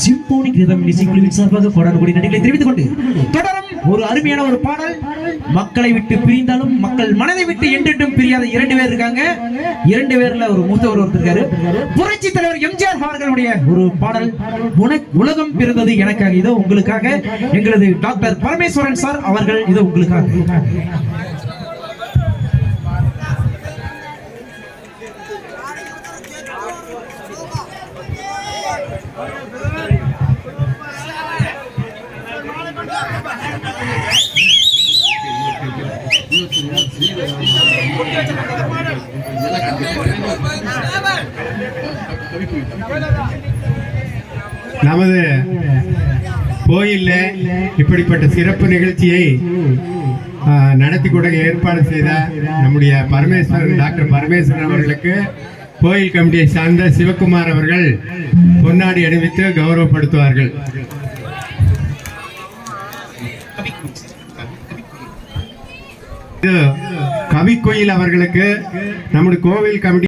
Symphonic rhythm இசைக்குழுவின் சார்பாக கோடான நடிகளை தெரிவித்துக் கொண்டு தொடரும் ஒரு அருமையான ஒரு பாடல். மக்களை விட்டு பிரிந்தாலும் மக்கள் மனதை விட்டு என்றென்றும் பிரியாத இரண்டு பேர் இருக்காங்க. இரண்டு பேர்ல ஒரு மூத்தவர் ஒருத்தர் இருக்காரு. புரட்சி தலைவர் எம்ஜிஆர் அவர்களுடைய ஒரு பாடல். உனக் உலகம் பிறந்தது எனக்காக. இதோ உங்களுக்காக எங்களது டாக்டர் பரமேஸ்வரன் சார் அவர்கள் இதோ உங்களுக்காக. நமது கோயில்ல இப்படிப்பட்ட சிறப்பு நிகழ்ச்சியை நடத்தி கூட ஏற்பாடு செய்த நம்முடைய பரமேஸ்வரன் டாக்டர் பரமேஸ்வரன் அவர்களுக்கு கோயில் கமிட்டியை சார்ந்த சிவகுமார் அவர்கள் பொன்னாடி அணிவித்து கௌரவப்படுத்துவார்கள். கவிக்கோயில் அவர்களுக்கு நம்முடைய கோவில் கமிட்டி